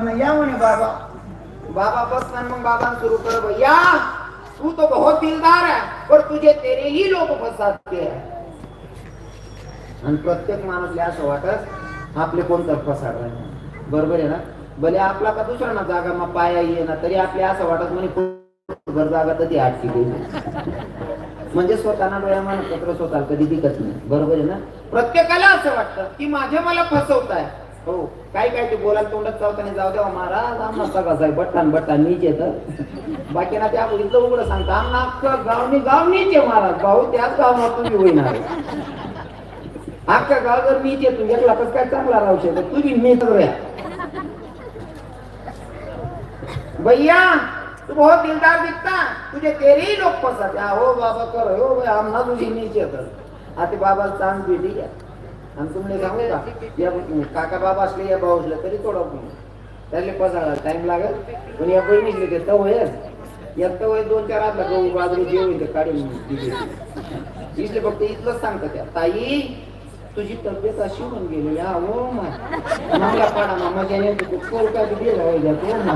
या म्हणे बाबा बाबा बस ना मग बाबा सुरू कर भैया तू तो बहुत दिलदार है पर तुझे तेरे ही लोक फसाते आणि प्रत्येक माणूसला असं वाटत आपले कोणतर फसाड बरोबर आहे ना भले आपला का दुसरा ना जागा मग पाया ये ना तरी आपले असं वाटत म्हणे घर जागा कधी आटकी गेली म्हणजे स्वतःना डोळ्या पत्र स्वतःला कधी दिसत नाही बरोबर आहे ना प्रत्येकाला असं वाटतं की माझे मला फसवताय हो. काय काय ते बोलायला तोंडात चावताना जाऊ द्या हो, महाराज. आम्हाला सगळा साहेब बट्टान बट्टान नीच येत. बाकी ना त्या इथलं उघडं सांगता आम्हाला अख्खं गावनी गाव नीच आहे महाराज. भाऊ त्याच गावात तुम्ही होईना अख्खा गाव जर नीच येतो एकला कसं काय चांगला राहू शकत? तुम्ही नीच या. भैया तू बहुत दिलदार दिखता तुझे तेरे ही लोक पसंत हो बाबा कर. हो, हो भाई आमना तुझी नीचे कर आता बाबा चांग भेटी आणि तुम्ही सांगू का? या काका बाबा असले या भाऊ असले तरी थोडं त्याला पसाळा टाइम लागत पण या बहिणीसले ते तव आहे. या तव आहे दोन चार आतला गहू बाजरी जेव होईल ते काढून इथले इसले फक्त इथलंच सांगतात त्या. ताई तुझी तब्येत अशी होऊन गेली या हो मला पाडा मामा ज्याने तू कोलका दिली तो ना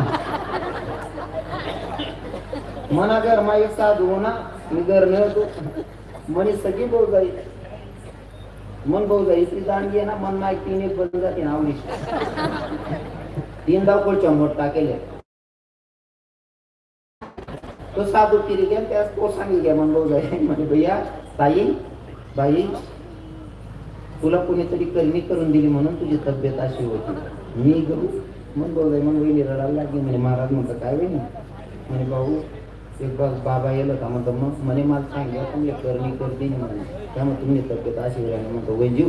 मना घर मा एक साधू हो ना. मी घर न होतो मनी सगळी बोल जाईल मन भाऊ जाई ती दांडगी आहे ना मन ना तीन एक बंद जाते ना आवडी तीन दाव चंबट मोठ टाकेले. तो साधू तिरी गेला त्यास तो सांगितलं घ्या मन भाऊ जाई. म्हणजे भैया ताई बाई तुला कोणीतरी करणी करून दिली म्हणून तुझी तब्येत अशी होती. मी करू भाऊ बोल मग वहिनी रडायला लागली. म्हणे महाराज म्हणतं काय वहिनी? म्हणे भाऊ एक बस बाबा येलं का म्हणतो मग म्हणे मला सांगितलं तुम्ही करणी करते म्हणून त्यामुळे तुम्ही तब्येत अशी राहिली म्हणतो वैजीव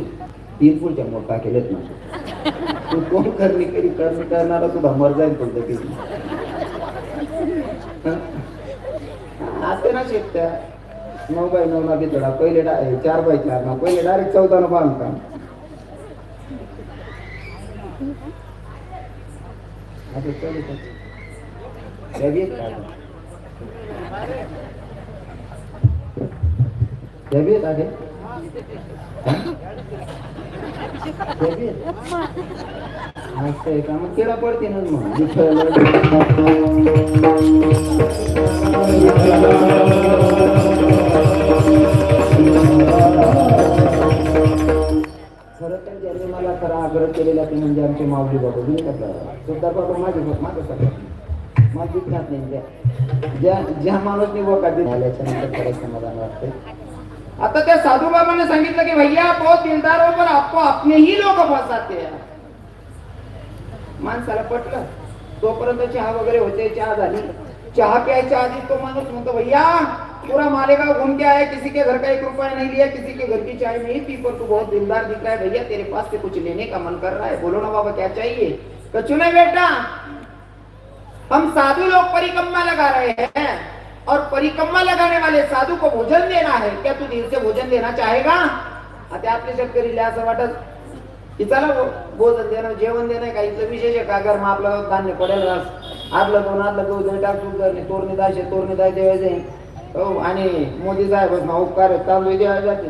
तीन पुढच्या मोठा केलेत ना तू कोण करणी करी? करणी करणारा सुद्धा मर जाईल पद्धतीने असते ना शेतक्या नऊ बाय नऊ ना बितडा पहिले डा हे चार बाय चार ना. पहिले डायरेक्ट चौदा ना बांधकाम. आता चालू जबीत आहेत जबीत असं आहे का मग किडा पडते मग खरं तर ज्यांनी मला खरा आग्रह केलेला ते म्हणजे आमचे माऊली बाबा मी कसं सुद्धा बाबा माझे माझं माझी ज्ञात नाही ज्या ज्या माणूसनी वका झाल्याच्या नंतर खरं समाधान वाटते आता त्या साधू बाबाने सांगितलं की भैया बहुत दिलदार हो पण आपको अपने ही लोक फसाते हैं. माणसाला पटलं. तोपर्यंत चहा वगैरे होते, चहा झाली. चहा प्यायच्या आधी तो माणूस म्हणतो, भैया, पूरा मालेगांव घूम के आया किसी के घर का एक रुपया नहीं लिया, किसी के घर की चाय नहीं पी, पर तू बहुत दिलदार दिख रहा है, भैया, तेरे पास से कुछ लेने का मन कर रहा है, बोलो ना बाबा, क्या चाहिए? कचू नहीं बेटा हम साधु लोग परिक्रमा लगा रहे हैं और परिक्रमा लगाने वाले साधू को भोजन देना है। क्या तू दिल से भोजन देना चाहेगा? आता आपले शेतकरी असं वाटत. की चला भोजन देणं जेवण देणं काही इथलं विशेष आहे का? घर मग आपलं धान्य पडेल रास. आदलं दोन आदलं गहू दही टाकून करणे तोरणी दायचे तोरणी दाय द्यायचे हो आणि मोदी साहेब ना उपकार तांदूळ द्यावे जाते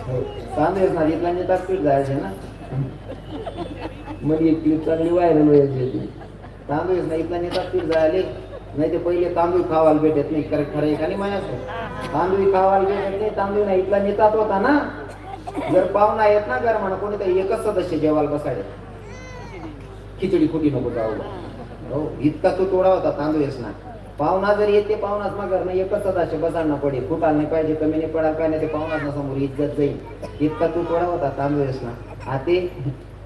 हो, तांदूळ ना इथला नेता पीठ जायचे ना. मग एक क्लिप चांगली व्हायरल व्हायची तांदूळ ना इथला नेता पीठ जायले. नाही ते पहिले तांदूळ खावायला भेटत नाही. खरं खरं आहे का नाही माझ्या तांदूळ खावायला भेटत नाही तांदूळ नाही इथला नेताच होता ना. जर पाहुणा येत ना घर म्हणा कोणीतरी एकच सदस्य जेवायला बसायला. खिचडी खुटी नको जाऊ. हो इतका तो तोडा होता तांदूळच ना पाहुणा जर येते पाहुणाच मग घरनं एकच सदस्य बसायला पडे. फुटायला नाही पाहिजे कमी नाही पडायला पाहिजे ते पाहुणाच ना समोर इज्जत जाईल. इतका तो तोडा होता तांदूळच ना आते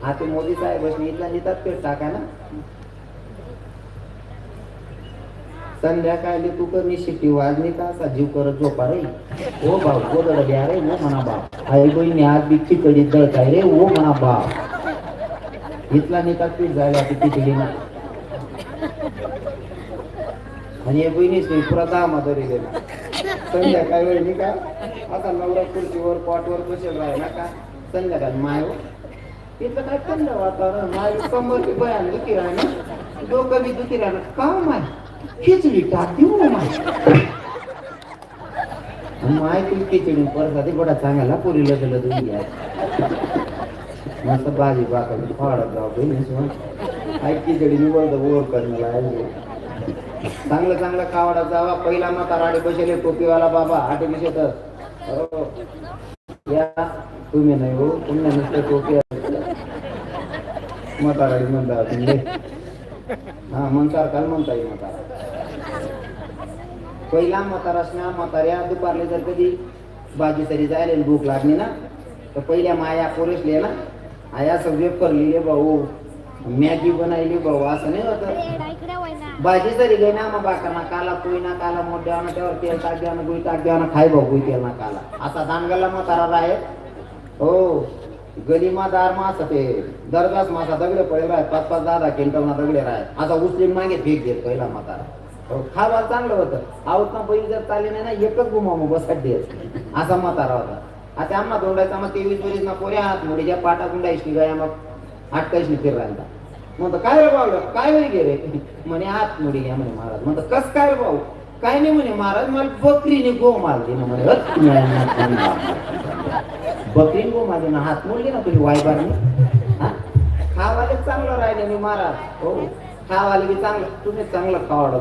आते मोदी साहेब बसणे इथला नेतात पेट टाका ना संध्याकाळी तू कमी शिट्टी वाजली का? असा जीव करत झोपा रे. ओ भाऊ गोदड द्या रे ओ म्हणा बाप. आई बहिणी आज बी खिचडी दळताय रे ओ म्हणा बाप. इथला नेता पीठ जायला ती खिचडी ना आणि या बहिणीच नाही पुरा दामा तरी गेला संध्याकाळी वहिनी का? आता नवरा खुर्चीवर पॉटवर बसेल राहिला का? संध्याकाळ माय हो. काय थंड वातावरण? माय कंबर बी भयान दुखी राहणार डोकं बी दुखी राहणार का माय? खिचडी टाकते हो माय. माय तुला खिचडी परत बडा चांगला पुरी लग्न तुम्ही घ्या मस्त भाजी बाकरी फाडत जाऊ बहिणी ऐकी जडी निवड ओर करण्याला आहे. चांगलं चांगलं कावडा जावा पहिला म्हातारा आडे बसेले टोपीवाला बाबा आटे विषय हो या तुम्ही नाही हो तुम्ही नुसते टोपी म्हातारा म्हणता तुम्ही हा म्हणसार काल म्हणता येईल म्हातारा. पहिला म्हातारासना म्हाताऱ्या दुपारले जर कधी भाजी तरी जायला भूक लागली ना तर पहिल्या माया पोरेसले ना आया सगळे करलेले भाऊ मॅगी बनायली भाऊ असं नाही होत. भाजी तरी गई ना मग काला पोई ना काला मोठ्या ना त्यावर तेल टाक द्या ना गुई टाक द्या ना खाय भाऊ गुई तेल ना काला. असा दानगला म्हातारा आहे हो गलीमा दार मा असं ते दरगास मासा दगडे पडेल राहत पाच पाच दहा दहा क्विंटल ना दगडे राहत असा उचली मागे फेक देत पहिला म्हातारा. हो, खावा चांगलं होतं. आवत पहिली जर चालली नाही ना एकच गुमा मग असा मत असा म्हातारा होता. आता आम्हा दोंडायचा मग तेवीस वरीस ना पोऱ्या हात मुडीच्या पाटा गुंडायची गाया मग आटकायची फिर राहिला म्हणतो काय रे भाऊ काय होई गे रे? म्हणे हात मुडी घ्या म्हणे महाराज. म्हणतो कस काय रे भाऊ? काय नाही म्हणे महाराज मला बकरीने गो मारली ना म्हणे. बकरीने गो मारली ना हात मोडली ना तुझी वायबारने? हा खावाले चांगलं राहिले मी महाराज. हो. हा बी चांगला. तुम्ही चांगलं कावडा